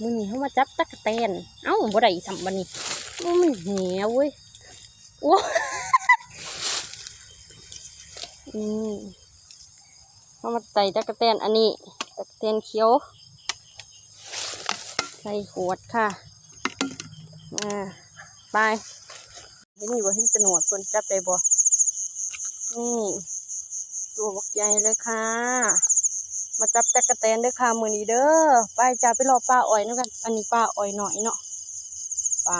มื้อนี้เฮามาจับตั๊กแตน เอ้าบ่ได้สัมบัดนี้มันเหี่ยวเว้ยโอ้อืมเฮามาใส่ตั๊กแตนอันนี้ตั๊กแตนเขียว ใส่ขวดค่ะอ่าไปเห็นอยู่บ่เห็นแตะหนวดเพิ่นจับได้บ่นี่ตัวบักใหญ่เลยค่ะ มาจับตั๊กแตนเด้อค่ะมื้อนี้เด้อไปจ้าไปรอป้าอ้อยนำกัน อันนี้ป้าอ้อยหน่อยเนาะไป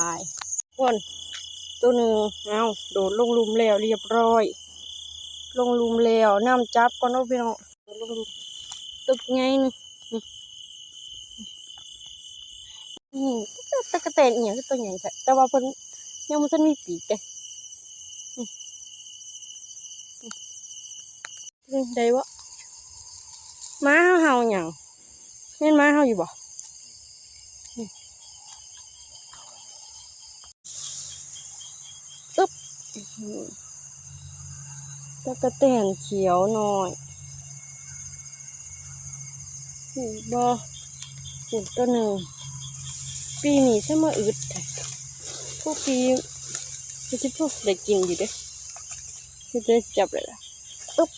คนตัวหนึ่งเอาโดดลงลุมแล้วเรียบร้อย ลงลุมแล้วน้ำจับก่อนเนาะพี่น้องลงลุมตึกไงนี่นี่ตั๊กแตนอีหยังคือตัวใหญ่แท้แต่ว่าเพิ่นยังบ่ทันมีปีกเด้นี่นี่ได้บ่ ม้าเฮาเฮาหยังแม่นม้าเฮาอยู่บ่อซุบตะกะแตนเขียวหน่อยหูบ่หูตัวหนึ่ง ปีนี้ใช่มาอึดพวกปีไม่ใช่พวกได้กินอยู่เด้ที่ได้จับเลยล่ะอึ๊บ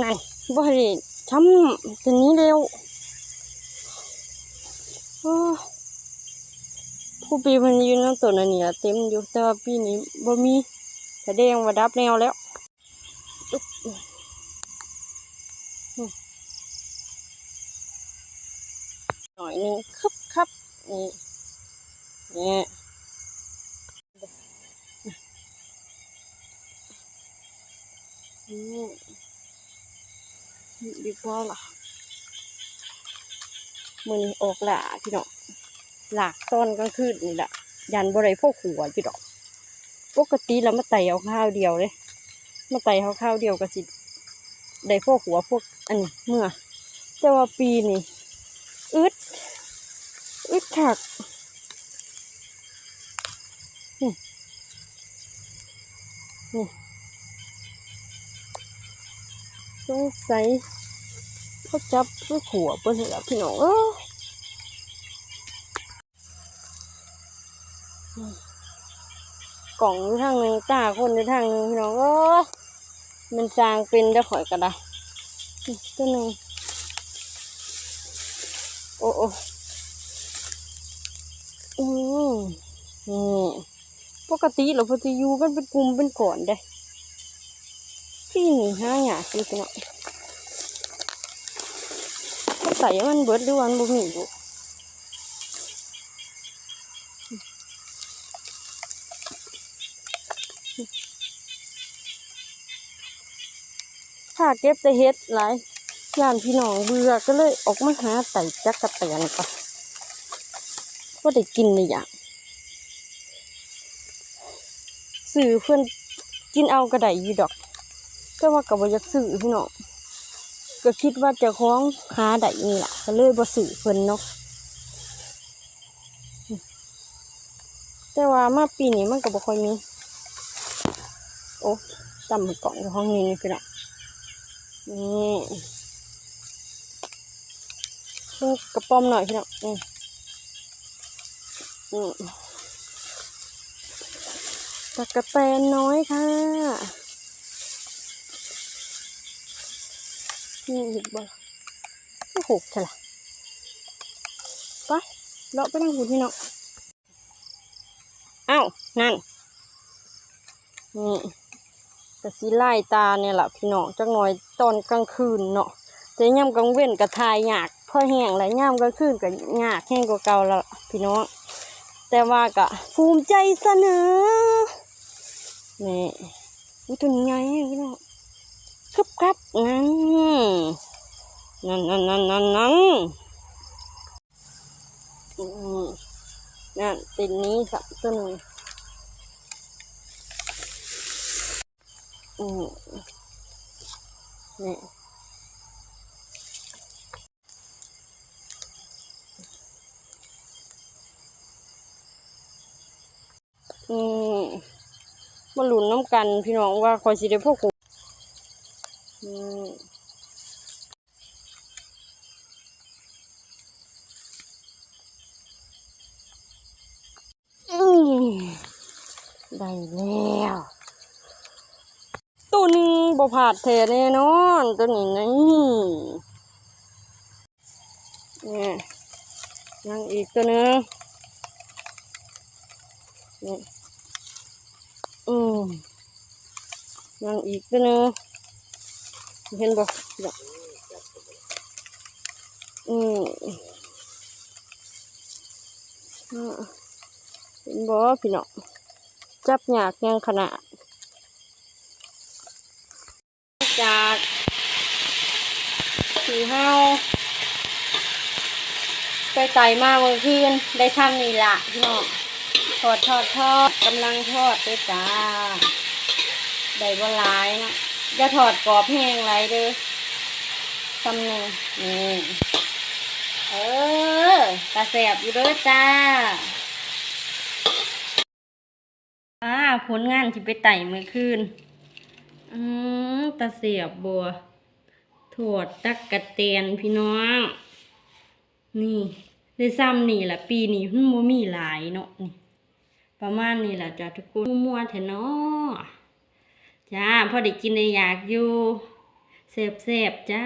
นั่นบ่ได้ ทำตัวนี้เร็วผู้ปีมันยู่น้ำตัวนั่นนี่ละเต็มอยู่แต่ว่าปีนี้บ่มีแสดงว่าดับแนวแล้วหน่อยหนึงครับครับนี่นี่อื ดีกว่าล่ะมือนี้ออกหลาพี่น้องหลากตอนกลางคืนนี่แหละยันบ่ได้พวกหัวพี่ดอก ปกติแล้วมาไต่เอาข้าวเดียวเลยมาไต่เอาข้าวเดียวก็สิได้พวกหัวพวกอันนี้เมื่อ แต่ว่าปีนี้อึดอึดถักนี่นี่ สงสัยเขาจับด้วยขัวเปิ้นเหรอพี่น้องเออกล่องอยู่ทางหนึ่งตาคนอยู่ทางหนึ่งพี่น้องเออมันสร้างเป็นได้ข่อยก็ได้นี่ตัวหนึ่งโอ้โอ้อืมนี่ปกติเราพอจะอยู่กันเป็นกลุ่มเป็นก่อนได้ พี่นี่ห้าอย่าคือพี่น้องใส่มันเบิดหรือวันบ่มีอยู่ถ้าเก็บแต่เฮ็ดหลายย่านพี่น้องเบื่อก็เลยออกมาหาไต่จักกระแตนก่อนก็ได้กินเลยอย่างสื่อเพื่อนกินเอากระไดอยู่ดอก แต่ว่าก็บ่อยากสื่อพี่น้องก็คิดว่าจะคล้องหาได้นี่ล่ะก็เลยบ่สื่อเพิ่นเนาะแต่ว่ามาปีนี้มันก็บ่ค่อยมี โอ้จำมือกล่องห้องนี้นี่พี่น้องนี่ลูกกระป๋อมหน่อยพี่น้องอืมอืมตะกะแตนน้อยค่ะ นี่หยิบบ่โอ้โหใช่ละไปเลาะไปนั่งหูพี่น้องอ้าวนั่นนี่กะสิไล่ตาเนี่ยแหละพี่น้องจักหน่อยตอนกลางคืนเนาะแต่ย่ำกลางเว้นกะทายยากพอแห้งแล้วย่ำกลางคืนกะยากแห้งกว่าเก่าแล้วพี่น้องแต่ว่ากะภูมิใจเสนอนี่อุ้ยตัวนี้ไงพี่น้อง ครับครับนั่นนั่นนั่นนั่นนั่นนั่นนั่นติดนี้สักตัวหนึ่งอืมนี่อืมมาหลุนน้ำกันพี่น้องว่าคอยสิได้พวกกู นี่ได้แล้วตัวนึงบ่ผาดแท้แน่นอนตัวนี้นี่นี่ยังอีกตัวนึงนี่อืมยังอีกตัวนึง เห็นบ่เนี่ยอืมเห็นบ่พี่น้องจับหยากยังขนาด จากสีเฮาไปไต่มาเมื่อคืนได้ทำนี่ละพี่น้องทอดทอดทอดกำลังทอดด้วยจ้าได้บ่หลายเนาะ อย่าถอดกรอบแห้งไรเด้อทำหนึ่งนี่เออตาแสบอยู่เด้อจ้าอ่าผลงานที่ไปไต่เมื่อคืนอืมตาเสียบบัวถอดตักกะเตียนพี่น้อง นี่ได้ซ้ำนี่แหละปีนี้มันบ่มีหลายเนาะนี่ประมาณนี้แหละจ้ะทุกคนมัวๆแท้เนาะ จ้าพอได้กินในอยากอยู่เสบๆจ้า